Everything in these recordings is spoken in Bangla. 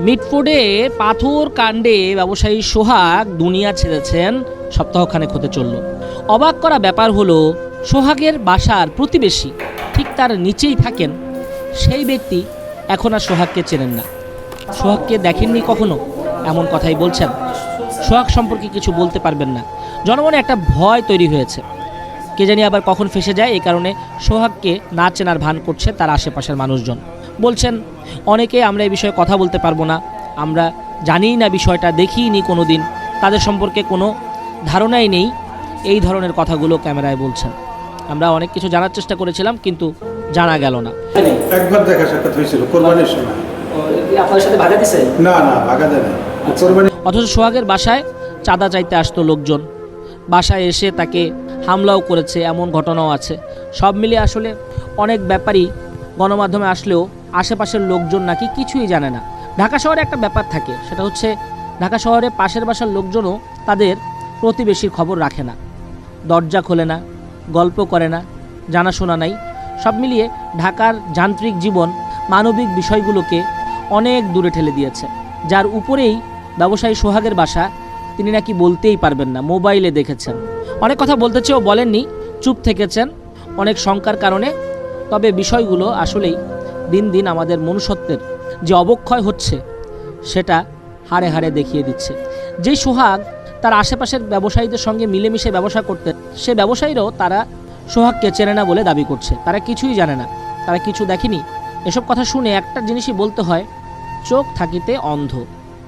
মিটফোর্ডে পাথর কাণ্ডে ব্যবসায়ী সোহাগ দুনিয়া ছেড়েছেন, সপ্তাহখানেক হতে চলল। অবাক করা ব্যাপার হলো, সোহাগের বাসার প্রতিবেশী ঠিক তার নিচেই থাকেন। সেই ব্যক্তি এখন আর সোহাগকে চেনেন না। সোহাগকে দেখেননি কখনো? এমন কথাই বলছেন। সোহাগ সম্পর্কে কিছু বলতে পারবেন না। জনমনে একটা ভয় তৈরি হয়েছে। কে জানি আবার কখন ফেসে যায় এই কারণে সোহাগকে না চেনার ভান করছে তার আশেপাশের মানুষজন। বলছেন অনেকে আমরা এই বিষয়ে কথা বলতে পারব না। আমরা জানিই না বিষয়টা দেখিই কোনো দিন তাদের সম্পর্কে কোনো ধারণাই নেই। এই ধরনের কথাগুলো ক্যামেরায় বলছেন। আমরা অনেক কিছু জানার চেষ্টা করেছিলাম কিন্তু জানা গেল না। একবার দেখা সাক্ষাৎ হয়েছিল কোরবানির সময়। আপনার সাথে বাধা দিছে? না না ভাগা দেয় না অথচ সোহাগের বাসায় চাঁদা চাইতে আসতো লোকজন। বাসায় এসে তাকে হামলাও করেছে, এমন ঘটনাও আছে। সব মিলিয়ে আসলে অনেক ব্যাপারই গণমাধ্যমে আসলেও আশেপাশের লোকজন নাকি কিছুই জানে না। ঢাকা শহরে একটা ব্যাপার থাকে, সেটা হচ্ছে ঢাকা শহরে পাশের বাসার লোকজনও তাদের প্রতিবেশীর খবর রাখে না। দরজা খোলে না, গল্প করে না, জানাশোনা নাই। সব মিলিয়ে ঢাকার যান্ত্রিক জীবন মানবিক বিষয়গুলোকে অনেক দূরে ঠেলে দিয়েছে। যার উপরেই ব্যবসায়ী সোহাগের বাসা তিনি নাকি বলতেই পারবেন না, মোবাইলে দেখেছেন। অনেক কথা বলতে চেয়েও বলেননি, চুপ থেকেছেন, অনেক শঙ্কার কারণে। তবে বিষয়গুলো আসলেই দিন দিন আমাদের মনুষ্যত্বের যে অবক্ষয় হচ্ছে, সেটা হাড়ে হাড়ে দেখিয়ে দিচ্ছে। যেই সোহাগ তার আশেপাশের ব্যবসায়ীদের সঙ্গে মিলেমিশে ব্যবসা করতে, সে ব্যবসায়ীরাও তারা সোহাগকে চেনে না বলে দাবি করছে। তারা কিছুই জানে না, তারা কিছু দেখেনি। এসব কথা শুনে একটা জিনিসই বলতে হয়, চোখ থাকিতে অন্ধ।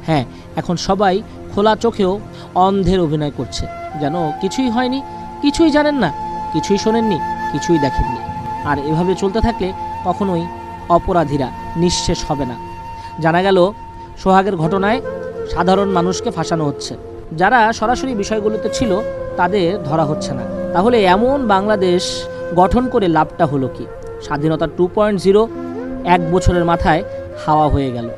হ্যাঁ এখন সবাই খোলা চোখেও অন্ধের অভিনয় করছে। যেন কিছুই হয়নি, কিছুই জানেন না, কিছুই শোনেননি, কিছুই দেখেননি। আর এভাবে চলতে থাকলে কখনোই অপরাধীরা নিঃশেষ হবে না। জানা গেল, সোহাগের ঘটনায় সাধারণ মানুষকে ফাঁসানো হচ্ছে। যারা সরাসরি বিষয়গুলোতে ছিল, তাদের ধরা হচ্ছে না। তাহলে এমন বাংলাদেশ গঠন করে লাভটা হলো কি? স্বাধীনতা টু পয়েন্ট জিরো এক বছরের মাথায় হাওয়া হয়ে গেল।